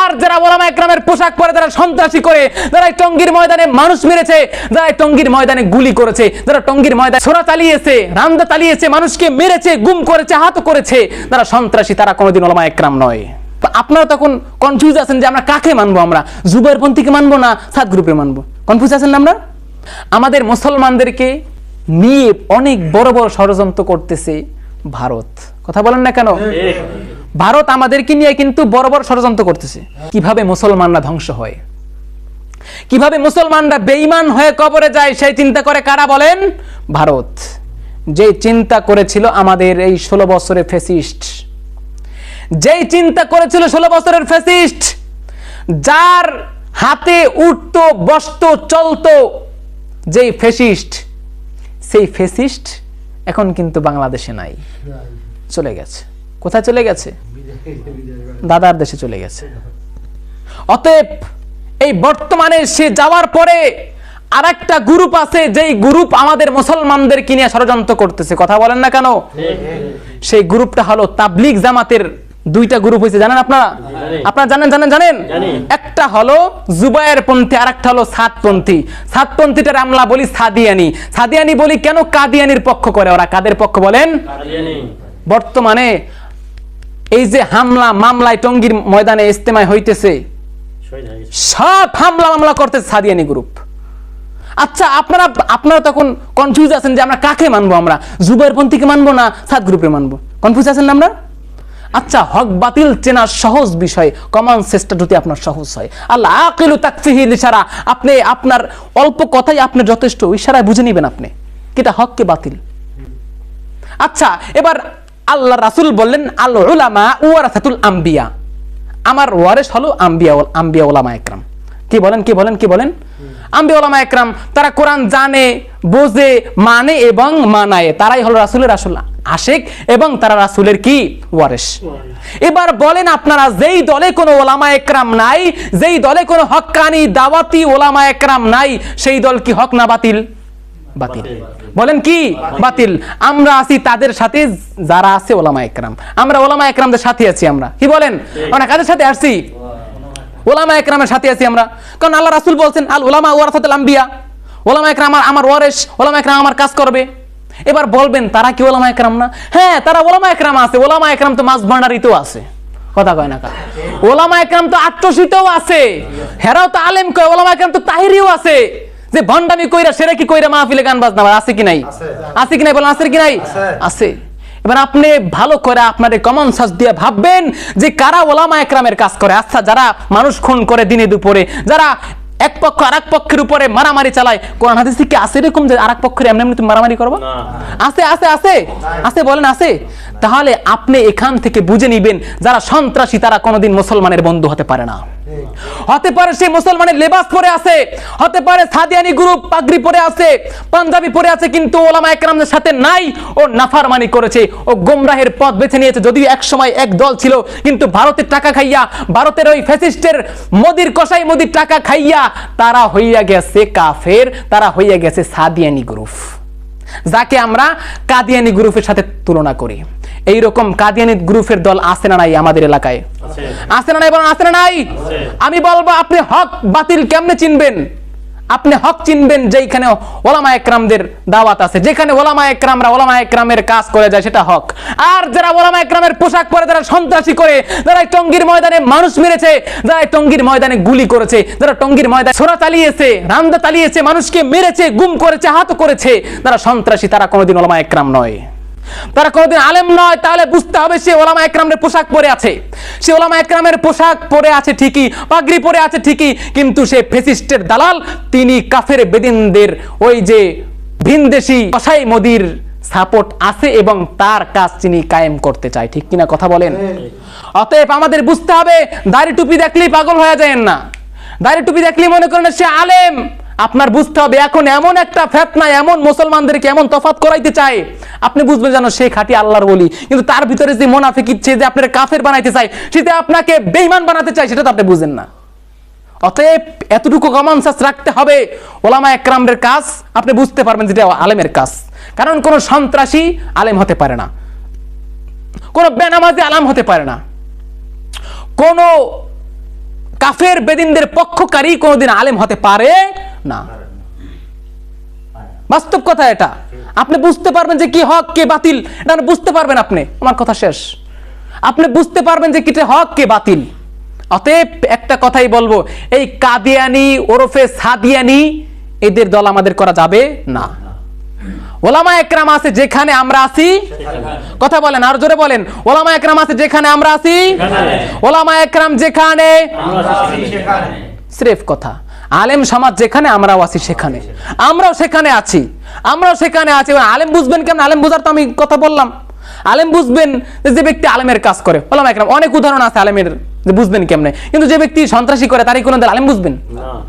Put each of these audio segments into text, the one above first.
আর যারা ওলামা একরামের পোশাক পরে, যারা সন্ত্রাসী করে, যারা টঙ্গীর ময়দানে মানুষ মেরেছে, যারা টঙ্গীর ময়দানে গুলি করেছে, যারা টঙ্গীর ময়দানে ছোড়া চালিয়েছে রান্দা চালিয়েছে, মানুষকে মেরেছে, গুম করেছে হাত করেছে, যারা সন্ত্রাসী, তারা কোনোদিন ওলামা একরাম নয়। আপনারা তখন কনফিউজ আছেন যে আমরা কাকে মানবো আমরা? জুবাইর পন্থীকে মানবো না সাত গ্রুপে মানবো? কনফিউজ আছেন না আমরা? আমাদের মুসলমানদেরকে নিয়ে অনেক বড় বড় ষড়যন্ত্র করতেছে ভারত। কথা বলেন না কেন? ভারত আমাদেরকে নিয়ে কিন্তু বড় বড় ষড়যন্ত্র করতেছে। কীভাবে মুসলমানরা ধ্বংস হয়? কীভাবে মুসলমানরা বেঈমান হয়ে কবরে যায়, সেই চিন্তা করে কারা বলেন? ভারত। যে চিন্তা করেছিল আমাদের এই ষোলো বছরের ফেসিস্ট। যেই চিন্তা করেছিল ষোলো বছরের ফেসিস্ট, যার হাতে উঠতো, বসতো, চলতো যেই ফেসিস্ট, সেই ফেসিস্ট এখন কিন্তু বাংলাদেশে নাই। চলে গেছে। কোথায় চলে গেছে? দাদার দেশে চলে গেছে। অতএব এই বর্তমানে সে যাওয়ার পরে আর একটা গ্রুপ আছে যেই গ্রুপ আমাদের মুসলমানদেরকে নিয়ে ষড়যন্ত্র করতেছে। কথা বলেন না কেন? সেই গ্রুপটা হলো তাবলিগ জামাতের দুইটা গ্রুপ হয়েছে। জানেন আপনারা? আপনারা জানেন জানেন জানেন? একটা হলো জুবায়ের পন্থী আর একটা হলো সাতপন্থী সাতপন্থীটার আমরা বলি সাদিয়ানি। সাদিয়ানি বলি কেন কাদিয়ানির পক্ষ করে? ওরা কাদের পক্ষ বলেন? বর্তমানে এই যে হামলা মামলায় টঙ্গীর ময়দানে ইস্তেমায় হইতেছে। সব হামলা মামলা করতেছে সাদিয়ানি গ্রুপ আচ্ছা আপনারা আপনারা তখন কনফিউজ আছেন যে আমরা কাকে মানবো আমরা? জুবাইর পন্থীকে মানবো না সাত গ্রুপে মানবো? কনফিউজ আছেন না আমরা? আচ্ছা হক বাতিল চেনা সহজ বিষয়। কমন সেন্সটা যদি আপনার সহজ হয়। আল্লাহ আকিলু তাকফিহিল ইশারা আপনি আপনার অল্প কথাই আপনি যথেষ্ট ইশারায় বুঝে নেবেন আপনি। কিটা হক কে বাতিল? আচ্ছা এবার আল্লাহ রাসুল বললেন, আল উলামা ওয়ারাসাতুল আম্বিয়া। আমার ওয়ারেস হলো আম্বিয়া আম্বিয়া ওলামা একরাম। কি বলেন কি বলেন কি বলেন? আম্বিয়া ওলামা একরাম, তারা কোরআন জানে, বোঝে মানে এবং মানায়। তারাই হলো রাসূলের আসল আশেক এবং তারা রাসূলের কি? ওয়ারেস এবার বলেন আপনারা, যেই দলে কোনো ওলামা একরাম নাই, যেই দলে কোনো হক্কানি দাওয়াতি ওলামা একরাম নাই, সেই দল কি হক না বাতিল। বাতিল। বলেন কি? বাতিল। আমরা আছি তাদের সাথে, যারা আছে ওলামা একরাম। আমরা ওলামা একরামদের সাথে আছি আমরা। কি বলেন? আমরা কাদের সাথে আসছি? ওলামা একরামের সাথে আছি আমরা। কারণ আল্লাহ রাসূল বলছেন, আল ওলামা ওয়ারাসাতুল আম্বিয়া। ওলামা একরাম আমার আমার ওয়ারেস ওলামা একরাম আমার কাজ করবে। এবার বলবেন, তারা কি ওলামা একরাম না? হ্যাঁ তারা ওলামা একরাম আছে। ওলামা একরাম তো মাছ ভান্ডারিতেও আছে। কথা কয় না কা ওলামা একরাম তো আত্মসিতেও আছে। হেরাও তো আলেম কয়, ওলামা একরাম তো তাহিরিও আছে। যে ভণ্ডামি কইরা সেরা কি কইরা মাহফিলে গান বাজনা আছে কি নাই? আছে। কি নাই বলেন আছে কি নাই? আছে। এবার আপনি ভালো করে আপনার কমন সেন্স দিয়ে ভাববেন যে কারা ওলামা একরামের কাজ করে। আচ্ছা যারা মানুষ খুন করে দিনে দুপুরে যারা এক পক্ষ আর এক পক্ষের উপরে মারামারি চালায়। কোরআন হাদিস কি আছে এরকম যে আর এক পক্ষের এমনি এমনি তুমি মারামারি করব? আছে আছে আছে। আছে বলেন আছে। তাহলে আপনি এখান থেকে বুঝে নিবেন যারা সন্ত্রাসী তারা কোনোদিন মুসলমানের বন্ধু হতে পারে না। হতে পারে সে মুসলমানের লেবাস পরে আছে, হতে পারে সাদিয়ানি গ্রুপ পাগড়ি পরে আছে, পাঞ্জাবি পরে আছে, কিন্তু ওলামা একরামদের সাথে নাই, ও নাফারমানি করেছে, ও গোমরাহের পথ বেছে নিয়েছে, যদিও এক সময় এক দল ছিল, কিন্তু ভারতের টাকা খাইয়া, ভারতের ওই ফ্যাসিস্টের মোদির কসাই মোদির টাকা খাইয়া, তারা হইয়া গেছে কাফের, তারা হইয়া গেছে সাদিয়ানি গ্রুপ। যাকে আমরা কাদিয়ানি গ্রুপের সাথে তুলনা করি। এইরকম কাদিয়ানি গ্রুপের দল আছে না নাই আমাদের এলাকায়? আছে। না নাই বলেন আছে না নাই? আমি বলব আপনি হক বাতিল কেমনে চিনবেন? আপনি হক চিনবেন যেখানে ওলামা একরামদের দাওয়াত আছে। যেখানে ওলামা একরামরা ওলামা একরামের কাজ করে যায় সেটা হক। আর যারা ওলামা একরামের পোশাক পরে যারা সন্ত্রাসী করে যারা টঙ্গীর ময়দানে মানুষ মেরেছে যারা টঙ্গীর ময়দানে গুলি করেছে যারা টঙ্গীর ময়দানে ছোড়া চালিয়েছে রান্দা চালিয়েছে মানুষকে মেরেছে গুম করেছে হাত করেছে যারা সন্ত্রাসী তারা কোনোদিন ওলামা একরাম নয়। তারা কোনোদিন আলেম নয়, তাহলে বুঝতে হবে সে ওলামা একরামের পোশাক পরে আছে। সে ওলামা একরামের পোশাক পরে আছে ঠিকই, পাগড়ি পরে আছে ঠিকই, কিন্তু সে ফেসিস্টের দালাল, তিনি কাফের বেদিনদের ওই যে ভিনদেশি কসাই মোদির সাপোর্ট আছে এবং তার কাজ তিনি কায়েম করতে চায়, ঠিক কিনা কথা বলেন? অতএব আমাদের বুঝতে হবে, দাড়ি টুপি দেখলেই পাগল হয়ে যায় না। দাড়ি টুপি দেখলেই মনে করেন সে আলেম। আপনার বুঝতে হবে, এখন এমন একটা ফেতনা, এমন মুসলমানদেরকে এমন তফাত করাইতে চায়। আপনি বুঝবেন জানো সে খাঁটি আল্লাহর বলি কিন্তু তার ভিতরে যে মোনাফিক ইচ্ছে, যে আপনার কাফের বানাইতে চায় সেটা আপনাকে বেইমান বানাতে চায়, সেটা তো আপনি বুঝেন না। অতএব এতটুকু কমন সেন্স রাখতে হবে। ওলামা একরামের কাজ, আপনি বুঝতে পারবেন যেটা আলেমের কাজ। কারণ কোনো সন্ত্রাসী আলেম হতে পারে না। কোনো বেনামাজি আলাম হতে পারে না। কোনো কাফের বেদিনদের পক্ষকারী কোনোদিন আলেম হতে পারে না। বাস্তব কথা এটা। আপনি বুঝতে পারবেন যে কি হক কে বাতিল। এটা বুঝতে পারবেন আপনি। আমার কথা শেষ। আপনি বুঝতে পারবেন যে কিটা হক কে বাতিল। অতএব একটা কথাই বলব এই কাদিয়ানি ওরফে সাদিয়ানি এদের দল আমাদের করা যাবে না। ওলামা একরাম আছে যেখানে আমরা আছি কথা বলেন আর জোরে বলেন। ওলামা একরাম আছে যেখানে আমরা আছি ওলামা একরাম যেখানে স্রেফ কথা। আলেম সমাজ যেখানে আমরাও আছি সেখানে। আমরাও সেখানে আছি। আমরাও সেখানে আছি। আলেম বুঝবেন কেমন? আলেম বুঝার তো আমি কথা বললাম। আলেম বুঝবেন যে ব্যক্তি আলেমের কাজ করে। বললাম একরাম অনেক উদাহরণ আছে আলেমের যে বুঝবেন কেমনে? কিন্তু যে ব্যক্তি সন্ত্রাসী করে তারই কোনো আলেম বুঝবেন?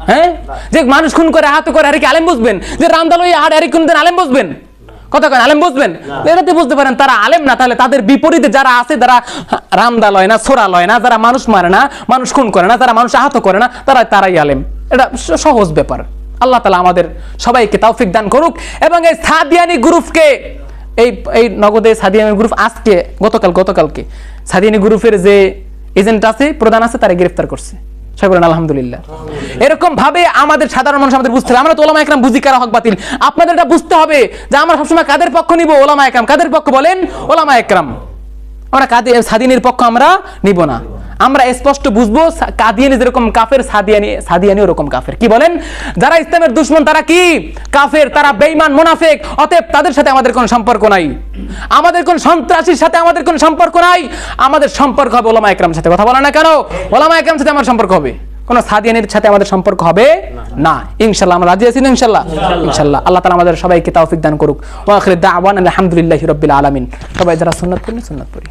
হ্যাঁ? যে মানুষ খুন করে আহত করে আর কি আলেম বুঝবেন? যে রামদালই আর আর কোন আলেম বুঝবেন? কথা কেন আলেম বুঝবেন? এটাতে বুঝতে পারেন তারা আলেম না তাহলে তাদের বিপরীতে যারা আছে যারা রামদা লয় না সোরা লয় না যারা মানুষ মারে না মানুষ খুন করে না যারা মানুষ আহত করে না তারা তারাই আলেম। এটা সহজ ব্যাপার। আল্লাহ তালা আমাদের সবাইকে তৌফিক দান করুক এবং এই সাদিয়ানি গ্রুপকে এই এই নগদে সাদিয়ানি গ্রুপ আজকে গতকাল গতকালকে সাদিয়ানি গ্রুপের যে এজেন্ট আছে প্রধান আছে তারা গ্রেফতার করছে। সবাই বলেন আলহামদুলিল্লাহ। এরকম ভাবে আমাদের সাধারণ মানুষ আমাদের বুঝতে হবে। আমরা তো ওলামা একরাম বুঝি কারা হক বাতিল। আপনাদের এটা বুঝতে হবে যে আমরা সবসময় কাদের পক্ষ নিব? ওলামা একরাম। কাদের পক্ষ বলেন? ওলামা একরাম। আমরা কাদি সাদিয়ানির পক্ষ আমরা নিব না। আমরা স্পষ্ট বুঝব কাদিয়ানি যেরকম কাফের সাদিয়ানি সাদিয়ানি ওরকম কাফের। কি বলেন? যারা ইসলামের দুশ্মন তারা কি? কাফের তারা বেঈমান মুনাফিক। অতএব তাদের সাথে আমাদের কোনো সম্পর্ক নাই। আমাদের কোন সন্ত্রাসীর সাথে আমাদের কোনো সম্পর্ক নাই। আমাদের সম্পর্ক হবে ওলামা একরামের সাথে। কথা বলে না কেন? ওলামা একরামের সাথে আমার সম্পর্ক হবে। কোন সাদিয়ানির সাথে আমাদের সম্পর্ক হবে না। ইনশাল্লাহ আমরা রাজি আছি না ইনশাল্লাহ ইনশাল্লাহ আল্লাহ তালা আমাদের সবাইকে তৌফিক দান করুক। ওয়া আখির দাওয়ান আলহামদুলিল্লাহি রাব্বিল আলামিন। সবাই যারা সুন্নাত করেন সুন্নাত পড়ি।